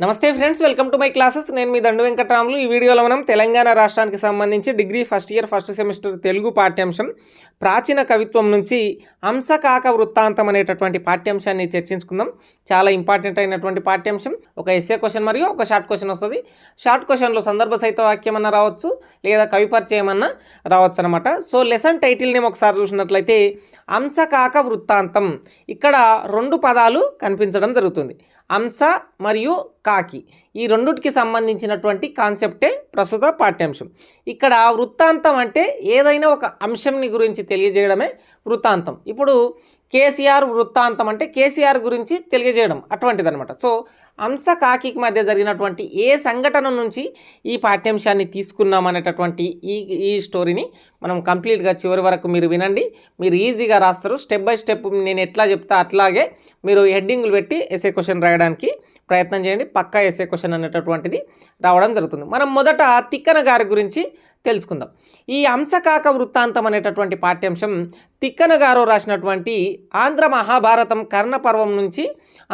నమస్తే friends welcome to my classes. నేను మీ దండు వెంకటరాములు. ఈ వీడియోలో మనం తెలంగాణ రాష్ట్రానికి సంబంధించి degree first year first semester Telugu పాఠ్యాంశం ప్రాచీన కవిత్వం నుంచి అంశకాక వృత్తాంతం అనేటటువంటి పాఠ్యాంశాన్ని చర్చించుకుందాం. చాలా ఇంపార్టెంట్ అయినటువంటి పాఠ్యాంశం. ఒక ఎస్ఏ క్వశ్చన్ మరియు ఒక షార్ట్ క్వశ్చన్ వస్తుంది. షార్ట్ క్వశ్చన్లో సందర్భ సహిత వాక్యం అన్న రావచ్చు లేదా కవి పరిచయం అన్న రావచ్చు అనమాట సో లెసన్ టైటిల్ నేమ్ ఒకసారి చూసినట్లయితే అంశకాక వృత్తాంతం. ఇక్కడ రెండు పదాలు కనిపించడం జరుగుతుంది. అంశ మరియు కాకి. ఈ రెండుటికి సంబంధించినటువంటి కాన్సెప్టే ప్రస్తుత పాఠ్యాంశం. ఇక్కడ వృత్తాంతం అంటే ఏదైనా ఒక అంశంని గురించి తెలియజేయడమే వృత్తాంతం. ఇప్పుడు కేసీఆర్ వృత్తాంతం అంటే కేసీఆర్ గురించి తెలియజేయడం అటువంటిది అనమాట సో అంశ కాకికి మధ్య జరిగినటువంటి ఏ సంఘటన నుంచి ఈ పాఠ్యాంశాన్ని తీసుకున్నామనేటటువంటి ఈ ఈ స్టోరీని మనం కంప్లీట్గా చివరి వరకు మీరు వినండి. మీరు ఈజీగా రాస్తారు. స్టెప్ బై స్టెప్ నేను ఎట్లా చెప్తా అట్లాగే మీరు హెడ్డింగ్లు పెట్టి ఎస్ఏ క్వశ్చన్ రాయడానికి ప్రయత్నం చేయండి. పక్కా ఎస్ఏ క్వశ్చన్ అనేటటువంటిది రావడం జరుగుతుంది. మనం మొదట తిక్కన గారి గురించి తెలుసుకుందాం. ఈ అంశకాక వృత్తాంతం అనేటటువంటి పాఠ్యాంశం తిక్కన గారు రాసినటువంటి ఆంధ్ర మహాభారతం కర్ణపర్వం నుంచి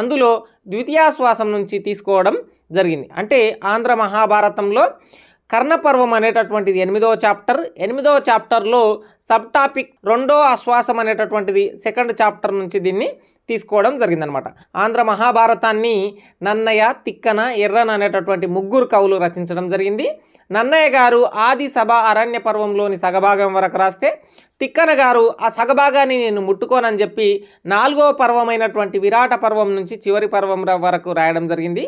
అందులో ద్వితీయాశ్వాసం నుంచి తీసుకోవడం జరిగింది. అంటే ఆంధ్ర మహాభారతంలో కర్ణపర్వం అనేటటువంటిది ఎనిమిదవ చాప్టర్ ఎనిమిదవ చాప్టర్లో సబ్ టాపిక్ రెండో ఆశ్వాసం అనేటటువంటిది సెకండ్ చాప్టర్ నుంచి దీన్ని తీసుకోవడం జరిగిందనమాట. ఆంధ్ర మహాభారతాన్ని నన్నయ్య తిక్కన ఎర్రన అనేటటువంటి ముగ్గురు కవులు రచించడం జరిగింది. నన్నయ్య గారు ఆది సభ అరణ్య పర్వంలోని సగభాగం వరకు రాస్తే తిక్కన గారు ఆ సగభాగాన్ని నేను ముట్టుకోనని చెప్పి నాలుగో పర్వమైనటువంటి విరాట పర్వం నుంచి చివరి పర్వం వరకు రాయడం జరిగింది.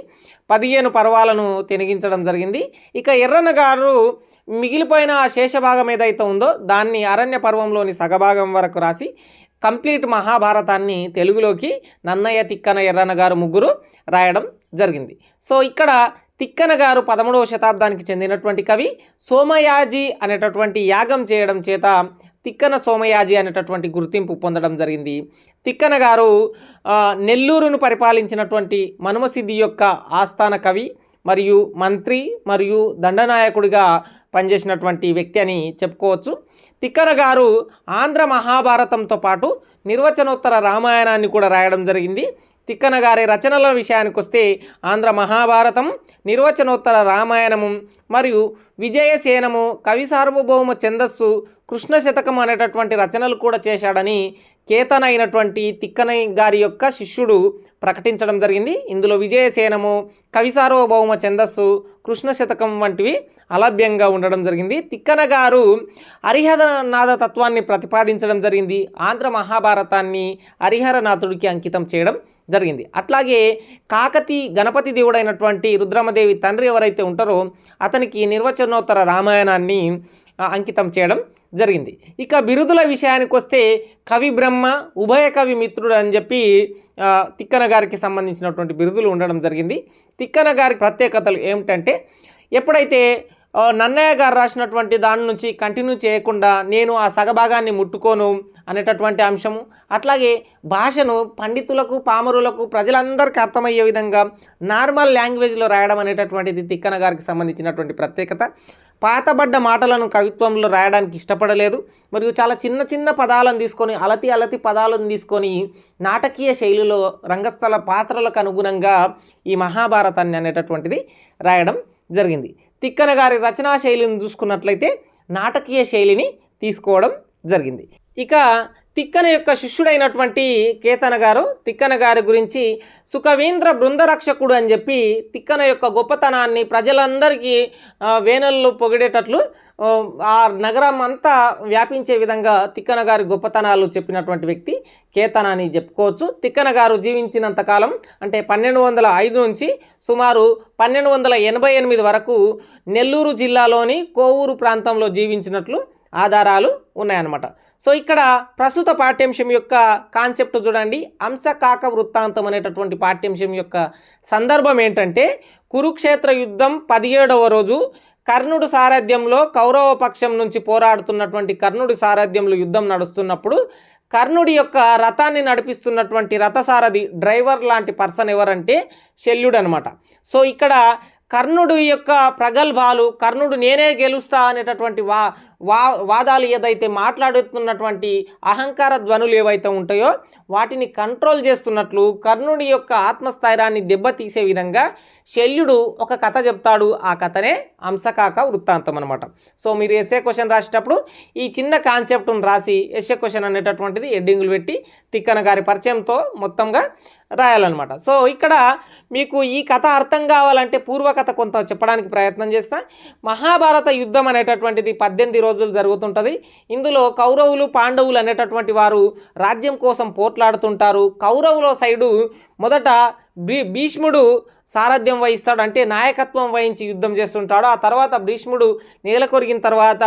పదిహేను పర్వాలను తెనిగించడం జరిగింది. ఇక ఎర్రన్న గారు మిగిలిపోయిన ఆ శేషభాగం ఏదైతే ఉందో దాన్ని అరణ్య పర్వంలోని సగభాగం వరకు రాసి కంప్లీట్ మహాభారతాన్ని తెలుగులోకి నన్నయ్య తిక్కన ఎర్రన్న గారు ముగ్గురు రాయడం జరిగింది. సో ఇక్కడ తిక్కన గారు పదమూడవ శతాబ్దానికి చెందినటువంటి కవి సోమయాజి అనేటటువంటి యాగం చేయడం చేత తిక్కన సోమయాజి అనేటటువంటి గుర్తింపు పొందడం జరిగింది. తిక్కన గారు నెల్లూరును పరిపాలించినటువంటి మనుమసిద్ధి యొక్క ఆస్థాన కవి మరియు మంత్రి మరియు దండనాయకుడిగా పనిచేసినటువంటి వ్యక్తి అని చెప్పుకోవచ్చు. తిక్కన గారు ఆంధ్ర మహాభారతంతో పాటు నిర్వచనోత్తర రామాయణాన్ని కూడా రాయడం జరిగింది. తిక్కన గారి రచనల విషయానికి వస్తే ఆంధ్ర మహాభారతం నిర్వచనోత్తర రామాయణము మరియు విజయసేనము కవి సార్వభౌమ ఛందస్సు కృష్ణ శతకం అనేటటువంటి రచనలు కూడా చేశాడని కేతన అయినటువంటి తిక్కన గారి యొక్క శిష్యుడు ప్రకటించడం జరిగింది. ఇందులో విజయసేనము కవి సార్వభౌమ ఛందస్సు కృష్ణ శతకం వంటివి అలభ్యంగా ఉండడం జరిగింది. తిక్కన గారు హరిహరనాథ తత్వాన్ని ప్రతిపాదించడం జరిగింది. ఆంధ్ర మహాభారతాన్ని హరిహరనాథుడికి అంకితం చేయడం జరిగింది. అట్లాగే కాకతి గణపతి దేవుడైనటువంటి రుద్రమదేవి తండ్రి ఎవరైతే ఉంటారో అతనికి నిర్వచనోత్తర రామాయణాన్ని అంకితం చేయడం జరిగింది. ఇక బిరుదుల విషయానికి వస్తే కవి బ్రహ్మ ఉభయ కవి మిత్రుడు అని చెప్పి తిక్కన గారికి సంబంధించినటువంటి బిరుదులు ఉండడం జరిగింది. తిక్కన గారి ప్రత్యేకతలు ఏమిటంటే ఎప్పుడైతే నన్నయ్య గారు రాసినటువంటి దాని నుంచి కంటిన్యూ చేయకుండా నేను ఆ సగభాగాన్ని ముట్టుకోను అనేటటువంటి అంశము. అట్లాగే భాషను పండితులకు పామరులకు ప్రజలందరికీ అర్థమయ్యే విధంగా నార్మల్ లాంగ్వేజ్లో రాయడం అనేటటువంటిది తిక్కన గారికి సంబంధించినటువంటి ప్రత్యేకత. పాతబడ్డ మాటలను కవిత్వంలో రాయడానికి ఇష్టపడలేదు. మరియు చాలా చిన్న చిన్న పదాలను తీసుకొని అలతి అలతి పదాలను తీసుకొని నాటకీయ శైలిలో రంగస్థల పాత్రలకు అనుగుణంగా ఈ మహాభారతాన్ని అనేటటువంటిది రాయడం జరిగింది. తిక్కన గారి రచనా శైలిని చూసుకున్నట్లయితే నాటకీయ శైలిని తీసుకోవడం జరిగింది. ఇక తిక్కన యొక్క శిష్యుడైనటువంటి కేతన గారు తిక్కన గారి గురించి సుఖవీంద్ర బృందరక్షకుడు అని చెప్పి తిక్కన యొక్క గొప్పతనాన్ని ప్రజలందరికీ వేనల్లో పొగిడేటట్లు ఆ, ఆ నగరం అంతా వ్యాపించే విధంగా తిక్కన గారి గొప్పతనాలు చెప్పినటువంటి వ్యక్తి కేతన అని చెప్పుకోవచ్చు. తిక్కన గారు జీవించినంత కాలం అంటే పన్నెండు వందల ఐదు నుంచి సుమారు పన్నెండు వందల ఎనభై ఎనిమిది వరకు నెల్లూరు జిల్లాలోని కోవూరు ప్రాంతంలో జీవించినట్లు ఆధారాలు ఉన్నాయన్నమాట. సో ఇక్కడ ప్రస్తుత పాఠ్యాంశం యొక్క కాన్సెప్ట్ చూడండి. అంశకాక వృత్తాంతం అనేటటువంటి పాఠ్యాంశం యొక్క సందర్భం ఏంటంటే కురుక్షేత్ర యుద్ధం పదిహేడవ రోజు కర్ణుడు సారథ్యంలో కౌరవ పక్షం నుంచి పోరాడుతున్నటువంటి కర్ణుడి సారథ్యంలో యుద్ధం నడుస్తున్నప్పుడు కర్ణుడి యొక్క రథాన్ని నడిపిస్తున్నటువంటి రథసారథి డ్రైవర్ లాంటి పర్సన్ ఎవరంటే శల్యుడు అనమాట సో ఇక్కడ కర్ణుడు యొక్క ప్రగల్భాలు కర్ణుడు నేనే గెలుస్తా అనేటటువంటి వా వా వాదాలు ఏదైతే మాట్లాడుతున్నటువంటి అహంకార ధ్వనులు ఏవైతే ఉంటాయో వాటిని కంట్రోల్ చేస్తున్నట్లు కర్ణుడి యొక్క ఆత్మస్థైర్యాన్ని దెబ్బతీసే విధంగా శల్యుడు ఒక కథ చెప్తాడు. ఆ కథనే అంశకాక వృత్తాంతం అనమాట సో మీరు ఎస్ఏ క్వశ్చన్ రాసేటప్పుడు ఈ చిన్న కాన్సెప్ట్ను రాసి ఎస్ఏ క్వశ్చన్ అనేటటువంటిది ఎడ్డింగులు పెట్టి తిక్కన గారి పరిచయంతో మొత్తంగా రాయాలన్నమాట. సో ఇక్కడ మీకు ఈ కథ అర్థం కావాలంటే పూర్వకథ కొంత చెప్పడానికి ప్రయత్నం చేస్తా. మహాభారత యుద్ధం అనేటటువంటిది పద్దెనిమిది రోజులు జరుగుతుంటుంది. ఇందులో కౌరవులు పాండవులు అనేటటువంటి వారు రాజ్యం కోసం పోట్లాడుతుంటారు. కౌరవుల సైడు మొదట భీ భీష్ముడు సారథ్యం వహిస్తాడు. అంటే నాయకత్వం వహించి యుద్ధం చేస్తుంటాడు. ఆ తర్వాత భీష్ముడు నేల కొరిగిన తర్వాత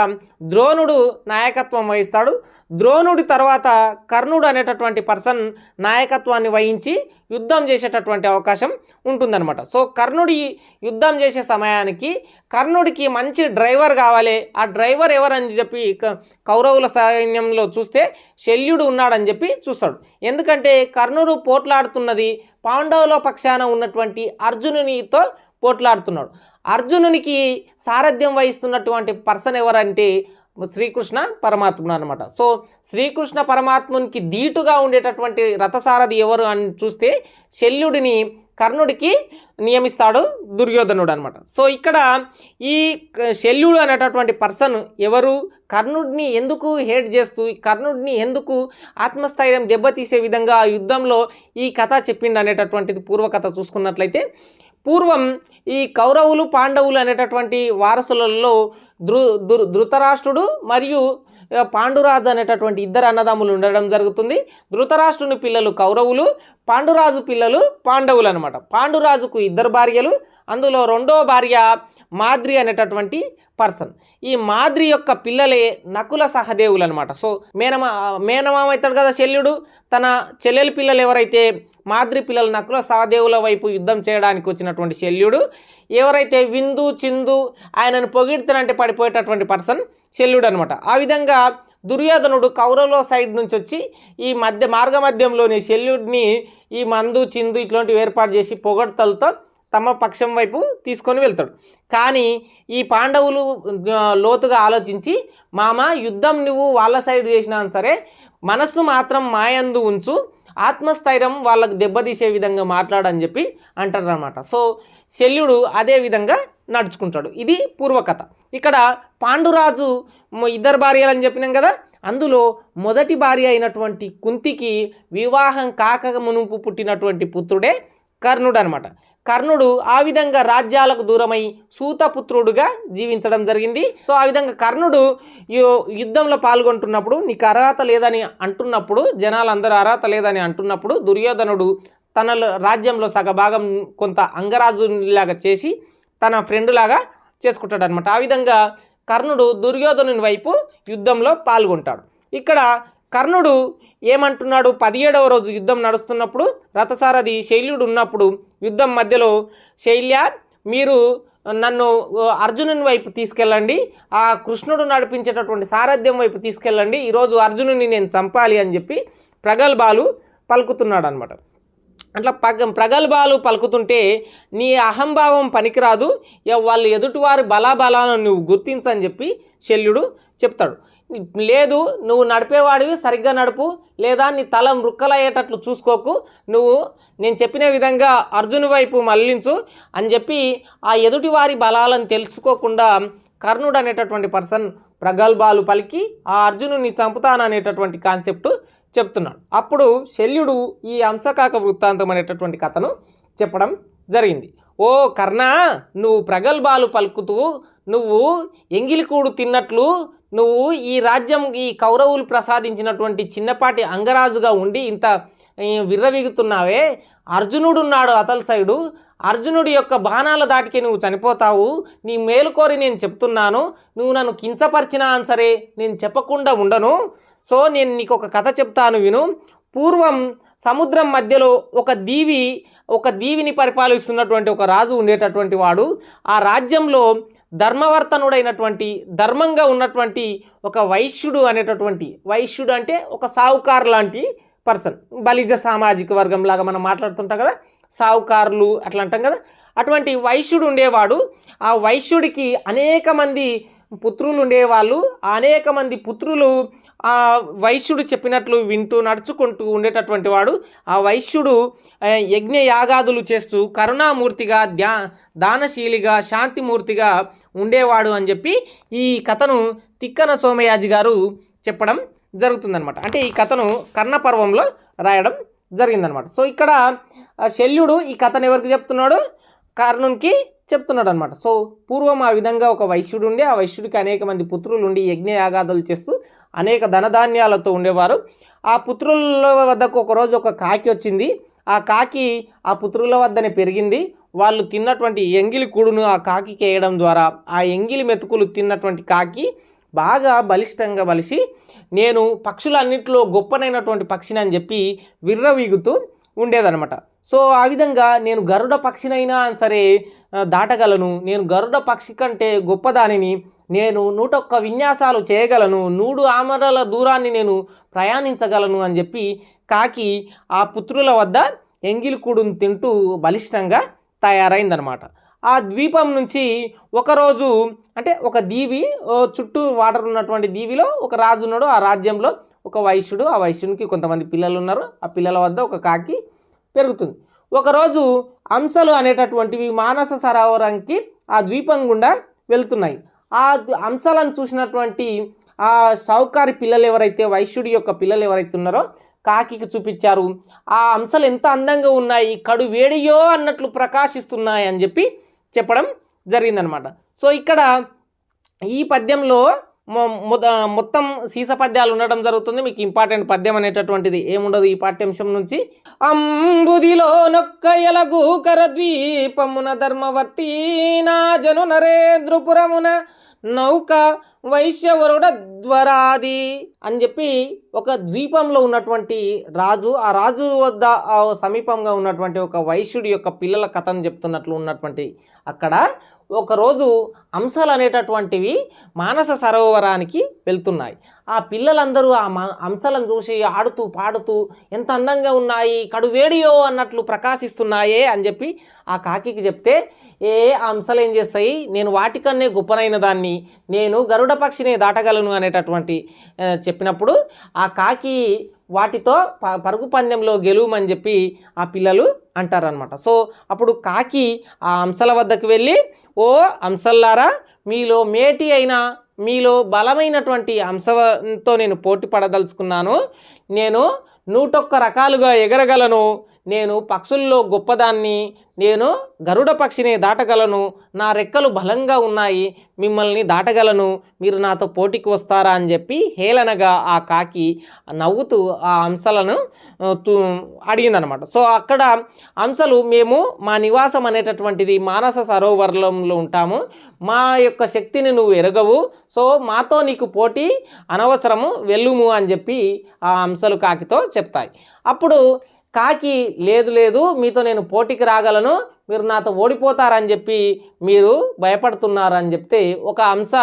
ద్రోణుడు నాయకత్వం వహిస్తాడు. ద్రోణుడి తర్వాత కర్ణుడు అనేటటువంటి పర్సన్ నాయకత్వాన్ని వహించి యుద్ధం చేసేటటువంటి అవకాశం ఉంటుందన్నమాట. సో కర్ణుడి యుద్ధం చేసే సమయానికి కర్ణుడికి మంచి డ్రైవర్ కావాలి. ఆ డ్రైవర్ ఎవరని చెప్పి క- కౌరవుల సైన్యంలో చూస్తే శల్యుడు ఉన్నాడని చెప్పి చూస్తాడు. ఎందుకంటే కర్ణుడు పోట్లాడుతున్నది పాండవుల పక్షాన ఉన్నటువంటి అర్జునునితో పోట్లాడుతున్నాడు. అర్జునునికి సారథ్యం వహిస్తున్నటువంటి పర్సన్ ఎవరంటే శ్రీకృష్ణ పరమాత్ముడు అనమాట సో శ్రీకృష్ణ పరమాత్మునికి ధీటుగా ఉండేటటువంటి రథసారథి ఎవరు అని చూస్తే శల్యుడిని కర్ణుడికి నియమిస్తాడు దుర్యోధనుడు అనమాట సో ఇక్కడ ఈ క- శల్యుడు అనేటటువంటి పర్సన్ ఎవరు? కర్ణుడిని ఎందుకు హేట్ చేస్తూ కర్ణుడిని ఎందుకు ఆత్మస్థైర్యం దెబ్బతీసే విధంగా ఆ యుద్ధంలో ఈ కథ చెప్పిండు అనేటటువంటిది పూర్వకథ చూసుకున్నట్లయితే పూర్వం ఈ కౌరవులు పాండవులు అనేటటువంటి వారసులలో ధృ ధృతరాష్ట్రుడు మరియు పాండురాజు అనేటటువంటి ఇద్దరు అన్నదమ్ములు ఉండడం జరుగుతుంది. ధృతరాష్ట్రుని పిల్లలు కౌరవులు పాండురాజు పిల్లలు పాండవులు అనమాట పాండురాజుకు ఇద్దరు భార్యలు అందులో రెండో భార్య మాద్రి అనేటటువంటి పర్సన్. ఈ మాద్రి యొక్క పిల్లలే నకుల సహదేవులు అనమాట సో మేనమా మేనమామ అవుతాడు కదా శల్యుడు తన చెల్లెలి పిల్లలు ఎవరైతే మాద్రి పిల్లల నకుల సహదేవుల వైపు యుద్ధం చేయడానికి వచ్చినటువంటి శల్యుడు. ఎవరైతే విందు చిందు ఆయనను పొగిడితేనంటే పడిపోయేటటువంటి పర్సన్ శల్యుడు అనమాట ఆ విధంగా దుర్యోధనుడు కౌరవుల సైడ్ నుంచి వచ్చి ఈ మధ్య మార్గ మధ్యంలోని శల్యుడిని ఈ మందు చిందు ఇట్లాంటివి ఏర్పాటు చేసి పొగడ్తలతో తమ పక్షం వైపు తీసుకొని వెళ్తాడు. కానీ ఈ పాండవులు లోతుగా ఆలోచించి మామ యుద్ధం నువ్వు వాళ్ళ సైడ్ చేసినా సరే మనస్సు మాత్రం మాయందు ఉంచు ఆత్మస్థైర్యం వాళ్ళకు దెబ్బతీసే విధంగా మాట్లాడని చెప్పి అంటారనమాట సో శల్యుడు అదే విధంగా నడుచుకుంటాడు. ఇది పూర్వకథ. ఇక్కడ పాండురాజు ఇద్దరు భార్యలు అని చెప్పినాం కదా అందులో మొదటి భార్య అయినటువంటి కుంతికి వివాహం కాక మునుపు పుట్టినటువంటి పుత్రుడే కర్ణుడు అనమాట కర్ణుడు ఆ విధంగా రాజ్యాలకు దూరమై సూతపుత్రుడుగా జీవించడం జరిగింది. సో ఆ విధంగా కర్ణుడు యుద్ధంలో పాల్గొంటున్నప్పుడు నీకు అర్హత లేదని అంటున్నప్పుడు జనాలందరూ అర్హత లేదని అంటున్నప్పుడు దుర్యోధనుడు తన రాజ్యంలో సగభాగం కొంత అంగరాజులాగా చేసి తన ఫ్రెండ్ లాగా చేసుకుంటాడు అనమాట ఆ విధంగా కర్ణుడు దుర్యోధనుని వైపు యుద్ధంలో పాల్గొంటాడు. ఇక్కడ కర్ణుడు ఏమంటున్నాడు? పదిహేడవ రోజు యుద్ధం నడుస్తున్నప్పుడు రథసారథి శైల్యుడు ఉన్నప్పుడు యుద్ధం మధ్యలో శైల్య మీరు నన్ను అర్జునుని వైపు తీసుకెళ్ళండి. ఆ కృష్ణుడు నడిపించేటటువంటి సారథ్యం వైపు తీసుకెళ్ళండి. ఈరోజు అర్జునుని నేను చంపాలి అని చెప్పి ప్రగల్భాలు పలుకుతున్నాడు అనమాట అట్లా పగ ప్రగల్భాలు పలుకుతుంటే నీ అహంభావం పనికిరాదు. ఇక వాళ్ళు ఎదుటివారి బలాబలాలను నువ్వు గుర్తించని చెప్పి శల్యుడు చెప్తాడు. లేదు నువ్వు నడిపేవాడివి సరిగ్గా నడుపు. లేదా నీ తల మృక్కలయ్యేటట్లు చూసుకోకు. నువ్వు నేను చెప్పిన విధంగా అర్జును వైపు మళ్ళించు అని చెప్పి ఆ ఎదుటివారి బలాలను తెలుసుకోకుండా కర్ణుడు అనేటటువంటి పర్సన్ ప్రగల్భాలు పలికి ఆ అర్జునుని చంపుతాననేటటువంటి కాన్సెప్ట్ చెప్తున్నాడు. అప్పుడు శల్యుడు ఈ అంశకాక వృత్తాంతం అనేటటువంటి కథను చెప్పడం జరిగింది. ఓ కర్ణ నువ్వు ప్రగల్భాలు పలుకుతూ నువ్వు ఎంగిలికూడు తిన్నట్లు నువ్వు ఈ రాజ్యం ఈ కౌరవులు ప్రసాదించినటువంటి చిన్నపాటి అంగరాజుగా ఉండి ఇంత ఈ, విర్రవీగుతున్నావే. అర్జునుడు ఉన్నాడు అతల సైడు. అర్జునుడి యొక్క బాణాల దాటికి నువ్వు చనిపోతావు. నీ మేలుకోరి నేను చెప్తున్నాను. నువ్వు నన్ను కించపరిచినా సరే నేను చెప్పకుండా ఉండను. సో నేను నీకు ఒక కథ చెప్తాను విను. పూర్వం సముద్రం మధ్యలో ఒక దీవి ఒక దీవిని పరిపాలిస్తున్నటువంటి ఒక రాజు ఉండేటటువంటి వాడు. ఆ రాజ్యంలో ధర్మవర్తనుడైనటువంటి ధర్మంగా ఉన్నటువంటి ఒక వైశ్యుడు అనేటటువంటి వైశ్యుడు అంటే ఒక సావుకారు లాంటి పర్సన్. బలిజ సామాజిక వర్గం లాగా మనం మాట్లాడుతుంటాం కదా సావుకారులు అట్లా అంటాం కదా. అటువంటి వైశ్యుడు ఉండేవాడు. ఆ వైశ్యుడికి అనేక మంది పుత్రులు ఉండేవాళ్ళు. అనేక మంది పుత్రులు ఆ వైశ్యుడు చెప్పినట్లు వింటూ నడుచుకుంటూ ఉండేటటువంటి వాడు ఆ వైశ్యుడు యజ్ఞ యాగాదులు చేస్తూ కరుణామూర్తిగా ధ్యా దానశీలిగా శాంతిమూర్తిగా ఉండేవాడు అని చెప్పి ఈ కథను తిక్కన సోమయాజి గారు చెప్పడం జరుగుతుందనమాట అంటే ఈ కథను కర్ణపర్వంలో రాయడం జరిగిందనమాట సో ఇక్కడ శల్యుడు ఈ కథను ఎవరికి చెప్తున్నాడు? కర్ణునికి చెప్తున్నాడు అనమాట సో పూర్వం ఆ విధంగా ఒక వైశ్యుడు ఉండి ఆ వైశ్యుడికి అనేక మంది పుత్రులు ఉండి యజ్ఞ యాగాదులు చేస్తూ అనేక ధనధాన్యాలతో ఉండేవారు. ఆ పుత్రుల వద్దకు ఒకరోజు ఒక కాకి వచ్చింది. ఆ కాకి ఆ పుత్రుల వద్దనే పెరిగింది. వాళ్ళు తిన్నటువంటి ఎంగిలి కూడును ఆ కాకి వేయడం ద్వారా ఆ ఎంగిలి మెతుకులు తిన్నటువంటి కాకి బాగా బలిష్టంగా బలిసి నేను పక్షులన్నింటిలో గొప్పనైనటువంటి పక్షిని అని చెప్పి విర్రవీగుతూ ఉండేదనమాట సో ఆ విధంగా నేను గరుడ పక్షినైనా సరే దాటగలను. నేను గరుడ పక్షి కంటే గొప్పదానిని నేను నూటొక్క విన్యాసాలు చేయగలను. నూడు ఆమరల దూరాన్ని నేను ప్రయాణించగలను అని చెప్పి కాకి ఆ పుత్రుల వద్ద ఎంగిలికూడును తింటూ బలిష్టంగా తయారైందనమాట. ఆ ద్వీపం నుంచి ఒకరోజు అంటే ఒక దీవి ఓ చుట్టూ వాటర్ ఉన్నటువంటి దీవిలో ఒక రాజు ఉన్నాడు ఆ రాజ్యంలో ఒక వైశ్యుడు. ఆ వైశ్యునికి కొంతమంది పిల్లలు ఉన్నారు ఆ పిల్లల వద్ద ఒక కాకి పెరుగుతుంది. ఒకరోజు అంశలు అనేటటువంటివి మానస సరోవరానికి ఆ ద్వీపం గుండా వెళ్తున్నాయి. ఆ అంశాలను చూసినటువంటి ఆ సౌకారి పిల్లలు ఎవరైతే వైశ్యుడి యొక్క పిల్లలు ఎవరైతే ఉన్నారో కాకికి చూపించారు. ఆ అంశాలు ఎంత అందంగా ఉన్నాయి కడు వేడియో అన్నట్లు ప్రకాశిస్తున్నాయి అని చెప్పి చెప్పడం జరిగిందనమాట. సో ఇక్కడ ఈ పద్యంలో మొత్తం సీస పద్యాలు ఉండడం జరుగుతుంది. మీకు ఇంపార్టెంట్ పద్యం అనేటటువంటిది ఏముండదు ఈ పాఠ్యాంశం నుంచి. అంబుదిలో నొక్క ఎలగు కరద్వీపమున ధర్మవర్తి నా జను నరేంద్రపురమున నౌక వైశ్యవరుడ ధ్వరాది అని చెప్పి ఒక ద్వీపంలో ఉన్నటువంటి రాజు ఆ రాజు వద్ద ఆ సమీపంగా ఉన్నటువంటి ఒక వైశ్యుడి యొక్క పిల్లల కథను చెప్తున్నట్లు ఉన్నటువంటి అక్కడ ఒకరోజు అంశాలు అనేటటువంటివి మానస సరోవరానికి వెళ్తున్నాయి. ఆ పిల్లలందరూ ఆ అంశాలను చూసి ఆడుతూ పాడుతూ ఎంత అందంగా ఉన్నాయి కడు వేడియో అన్నట్లు ప్రకాశిస్తున్నాయే అని చెప్పి ఆ కాకికి చెప్తే ఏ ఆ అంశాలు ఏం చేస్తాయి? నేను వాటికన్నే గొప్పనైన దాన్ని. నేను గరుడ పక్షిని దాటగలను అనేటటువంటి చెప్పినప్పుడు ఆ కాకి వాటితో ప పరుగు పందెంలో గెలువమని చెప్పి ఆ పిల్లలు అంటారనమాట సో అప్పుడు కాకి ఆ అంశాల వద్దకు వెళ్ళి ఓ అంశల్లారా మీలో మేటి అయిన మీలో బలమైనటువంటి అంశంతో నేను పోటీ పడదలుచుకున్నాను. నేను నూటొక్క రకాలుగా ఎగరగలను. నేను పక్షుల్లో గొప్పదాన్ని నేను గరుడ పక్షిని దాటగలను నా రెక్కలు బలంగా ఉన్నాయి మిమ్మల్ని దాటగలను మీరు నాతో పోటీకి వస్తారా అని చెప్పి హేళనగా ఆ కాకి నవ్వుతూ ఆ అంశాలను అడిగిందనమాట సో అక్కడ అంశాలు మేము మా నివాసం అనేటటువంటిది మానస సరోవరంలో ఉంటాము. మా యొక్క శక్తిని నువ్వు ఎరగవు. సో మాతో నీకు పోటీ అనవసరము వెళ్ళుము అని చెప్పి ఆ అంశాలు కాకితో చెప్తాయి. అప్పుడు కాకి లేదు లేదు మీతో నేను పోటీకి రాగలను మీరు నాతో ఓడిపోతారని చెప్పి మీరు భయపడుతున్నారని చెప్తే ఒక అంశ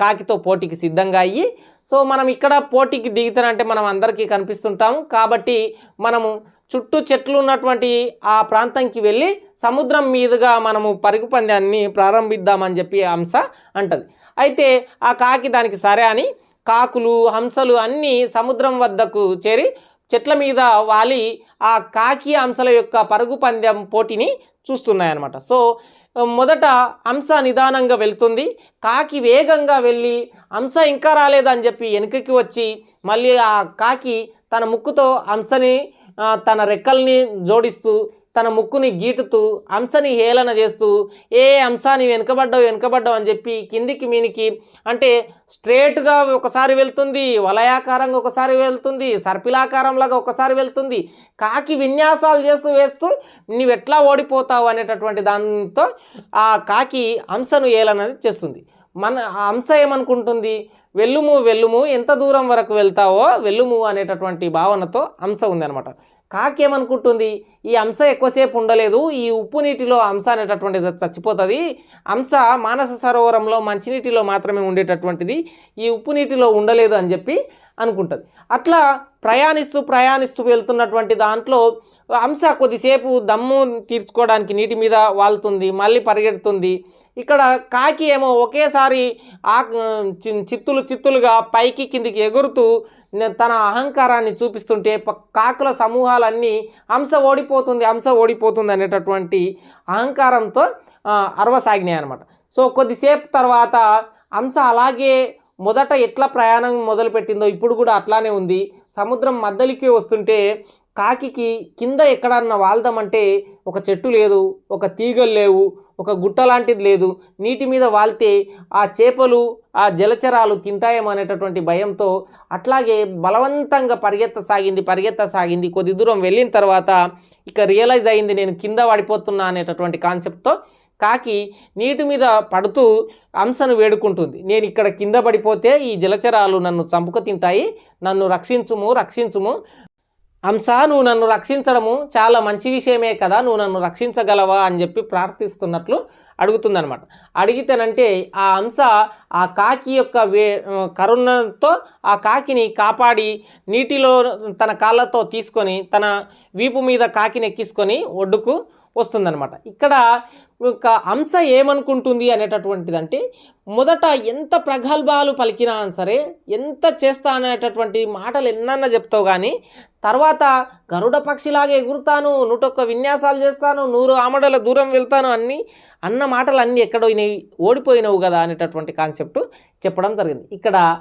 కాకితో పోటీకి సిద్ధంగా అయ్యి సో మనం ఇక్కడ పోటీకి దిగుతానంటే మనం అందరికీ కనిపిస్తుంటాం. కాబట్టి మనము చుట్టూ చెట్లు ఉన్నటువంటి ఆ ప్రాంతంకి వెళ్ళి సముద్రం మీదుగా మనము పరుగు పందాన్ని ప్రారంభిద్దామని చెప్పి అంశ అంటది. అయితే ఆ కాకి దానికి సరే అని కాకులు హంసలు అన్నీ సముద్రం వద్దకు చేరి చెట్ల మీద వాలి ఆ కాకి అంశాల యొక్క పరుగు పందెం పోటీని చూస్తున్నాయన్నమాట. సో మొదట అంశ నిదానంగా వెళ్తుంది. కాకి వేగంగా వెళ్ళి అంశ ఇంకా రాలేదని చెప్పి వెనుకకి వచ్చి మళ్ళీ ఆ కాకి తన ముక్కుతో అంశని తన రెక్కల్ని జోడిస్తూ తన ముక్కుని గీటుతూ అంశని హేళన చేస్తూ ఏ అంశాన్ని వెనుకబడ్డావు వెనుకబడ్డావు అని చెప్పి కిందికి మీనికి అంటే స్ట్రేట్గా ఒకసారి వెళ్తుంది వలయాకారంగా ఒకసారి వెళ్తుంది సర్పిలాకారంలాగా ఒకసారి వెళ్తుంది కాకి విన్యాసాలు చేస్తూ వేస్తూ నీవు ఎట్లా ఓడిపోతావు అనేటటువంటి దాంతో ఆ కాకి అంశను ఏలన చేస్తుంది. మన ఆ అంశ ఏమనుకుంటుంది? వెల్లుము వెల్లుము ఎంత దూరం వరకు వెళ్తావో వెల్లుము అనేటటువంటి భావనతో అంశ ఉందన్నమాట. కాకి ఏమనుకుంటుంది ఈ అంశ ఎక్కువసేపు ఉండలేదు ఈ ఉప్పు నీటిలో అంశ అనేటటువంటిది చచ్చిపోతుంది. అంశ మానస సరోవరంలో మంచినీటిలో మాత్రమే ఉండేటటువంటిది. ఈ ఉప్పు నీటిలో ఉండలేదు అని చెప్పి అనుకుంటుంది. అట్లా ప్రయాణిస్తూ ప్రయాణిస్తూ వెళ్తున్నటువంటి దాంట్లో అంశ కొద్దిసేపు దమ్ము తీర్చుకోవడానికి నీటి మీద వాలుతుంది మళ్ళీ పరిగెడుతుంది. ఇక్కడ కాకి ఏమో ఒకేసారి ఆ చిత్తులు చిత్తులుగా పైకి కిందికి ఎగురుతూ తన అహంకారాన్ని చూపిస్తుంటే ప- కాకుల సమూహాలన్నీ హంస ఓడిపోతుంది హంస ఓడిపోతుంది అనేటటువంటి అహంకారంతో అరవసాగినాయి అనమాట సో కొద్దిసేపు తర్వాత హంస అలాగే మొదట ఎట్లా ప్రయాణం మొదలుపెట్టిందో ఇప్పుడు కూడా అట్లానే ఉంది. సముద్రం మద్దలికి వస్తుంటే కాకికి కింద ఎక్కడన్నా వాళ్దామంటే ఒక చెట్టు లేదు ఒక తీగలు లేవు ఒక గుట్ట లాంటిది లేదు. నీటి మీద వాళ్తే ఆ చేపలు ఆ జలచరాలు తింటాయేమో అనేటటువంటి భయంతో అట్లాగే బలవంతంగా పరిగెత్తసాగింది పరిగెత్తసాగింది. కొద్ది దూరం వెళ్ళిన తర్వాత ఇక రియలైజ్ అయింది నేను కింద పడిపోతున్నా అనేటటువంటి కాన్సెప్ట్తో కాకి నీటి మీద పడుతూ అంశను వేడుకుంటుంది. నేను ఇక్కడ కింద పడిపోతే ఈ జలచరాలు నన్ను చంపుక తింటాయి నన్ను రక్షించుము రక్షించుము అంశ నువ్వు నన్ను రక్షించడము చాలా మంచి విషయమే కదా నువ్వు నన్ను రక్షించగలవా అని చెప్పి ప్రార్థిస్తున్నట్లు అడుగుతుందనమాట అడిగితేనంటే ఆ అంశ ఆ కాకి యొక్క వే కరుణతో ఆ కాకిని కాపాడి నీటిలో తన కాళ్ళతో తీసుకొని తన వీపు మీద కాకిని ఎక్కించుకొని ఒడ్డుకు వస్తుందనమాట ఇక్కడ ఒక అంశ ఏమనుకుంటుంది అనేటటువంటిదంటే మొదట ఎంత ప్రగల్భాలు పలికినా సరే ఎంత చేస్తా అనేటటువంటి మాటలు ఎన్నన్నా చెప్తావు కానీ తర్వాత గరుడ పక్షిలాగా ఎగురుతాను నూటొక్క విన్యాసాలు చేస్తాను నూరు ఆమడల దూరం వెళ్తాను అన్నీ అన్న మాటలు అన్నీ ఎక్కడోయినాయి ఓడిపోయినవు కదా అనేటటువంటి కాన్సెప్ట్ చెప్పడం జరిగింది. ఇక్కడ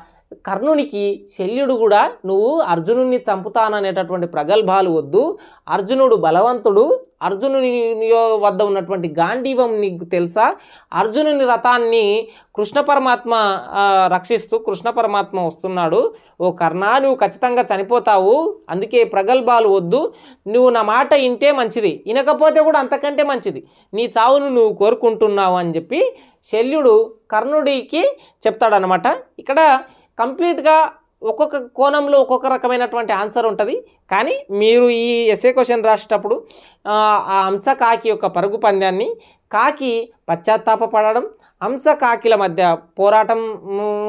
కర్ణునికి శల్యుడు కూడా నువ్వు అర్జునుడిని చంపుతాననేటటువంటి ప్రగల్భాలు వద్దు అర్జునుడు బలవంతుడు అర్జునుని వద్ద ఉన్నటువంటి గాంధీవం నీకు తెలుసా? అర్జునుని రథాన్ని కృష్ణ పరమాత్మ రక్షిస్తూ కృష్ణ పరమాత్మ వస్తున్నాడు. ఓ కర్ణ నువ్వు ఖచ్చితంగా చనిపోతావు. అందుకే ప్రగల్భాలు వద్దు. నువ్వు నా మాట ఇంటే మంచిది. వినకపోతే కూడా అంతకంటే మంచిది. నీ చావును నువ్వు కోరుకుంటున్నావు అని చెప్పి శల్యుడు కర్ణుడికి చెప్తాడనమాట ఇక్కడ కంప్లీట్గా ఒక్కొక్క కోణంలో ఒక్కొక్క రకమైనటువంటి ఆన్సర్ ఉంటుంది. కానీ మీరు ఈ ఎస్ఏ క్వశ్చన్ రాసేటప్పుడు ఆ అంశ కాకి యొక్క పరుగు పందాన్ని కాకి పశ్చాత్తాపపడడం అంశ కాకిల మధ్య పోరాటం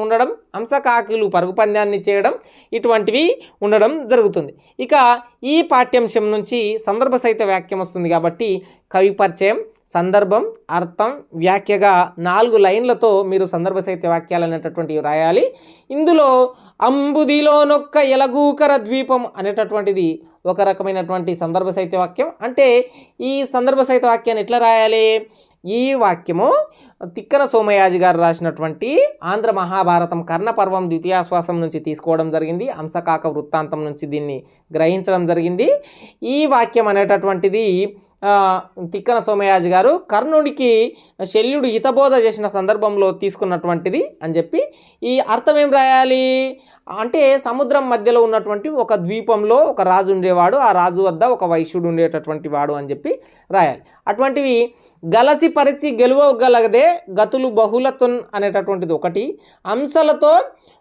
ఉండడం అంశ కాకిలు పరుగు పందాన్ని చేయడం ఇటువంటివి ఉండడం జరుగుతుంది. ఇక ఈ పాఠ్యాంశం నుంచి సందర్భ సహిత వాక్యం వస్తుంది కాబట్టి కవి పరిచయం సందర్భం అర్థం వ్యాఖ్యగా నాలుగు లైన్లతో మీరు సందర్భ సహిత వాక్యాలు అనేటటువంటివి రాయాలి. ఇందులో అంబుదిలోనొక్క ఎలగూకర ద్వీపం అనేటటువంటిది ఒక రకమైనటువంటి సందర్భ సహిత వాక్యం. అంటే ఈ సందర్భ సహిత వాక్యాన్ని ఎట్లా రాయాలి? ఈ వాక్యము తిక్కన సోమయాజి గారు రాసినటువంటి ఆంధ్ర మహాభారతం కర్ణపర్వం ద్వితీయాశ్వాసం నుంచి తీసుకోవడం జరిగింది. అంశకాక వృత్తాంతం నుంచి దీన్ని గ్రహించడం జరిగింది. ఈ వాక్యం అనేటటువంటిది తిక్కన సోమయాజి గారు కర్ణుడికి శల్యుడు హితబోధ చేసిన సందర్భంలో తీసుకున్నటువంటిది అని చెప్పి ఈ అర్థం ఏం రాయాలి? అంటే సముద్రం మధ్యలో ఉన్నటువంటి ఒక ద్వీపంలో ఒక రాజు ఉండేవాడు ఆ రాజు వద్ద ఒక వైశ్యుడు ఉండేటటువంటి వాడు అని చెప్పి రాయాలి. అటువంటివి గలసి పరిచి గెలువగలగదే గతులు బహుళతున్ అనేటటువంటిది ఒకటి. అంశలతో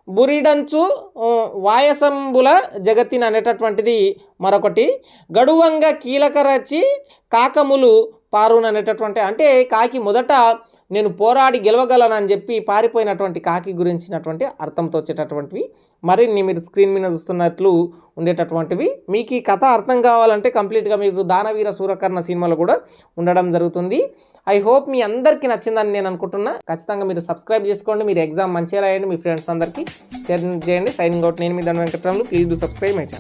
బురిడంచు వాయసంబుల జగతిన్ అనేటటువంటిది మరొకటి. గడువంగా కీలకరచి కాకములు పారున్ అనేటటువంటి అంటే కాకి మొదట నేను పోరాడి గెలవగలనని చెప్పి పారిపోయినటువంటి కాకి గురించినటువంటి అర్థంతో వచ్చేటటువంటివి మరిన్ని మీరు స్క్రీన్ మీద చూస్తున్నట్లు ఉండేటటువంటివి. మీకు ఈ కథ అర్థం కావాలంటే కంప్లీట్గా మీరు దానవీర సూరకర్ణ సినిమాలో కూడా ఉండడం జరుగుతుంది. ఐ హోప్ మీ అందరికీ నచ్చిందని నేను అనుకుంటున్నా. ఖచ్చితంగా మీరు సబ్స్క్రైబ్ చేసుకోండి. మీరు ఎగ్జామ్ మంచిగా రాయండి. మీ ఫ్రెండ్స్ అందరికీ షేర్ చేయండి. సైనింగ్ అవుట్ నేను మీ దాని Venkataramulu please do subscribe my channel.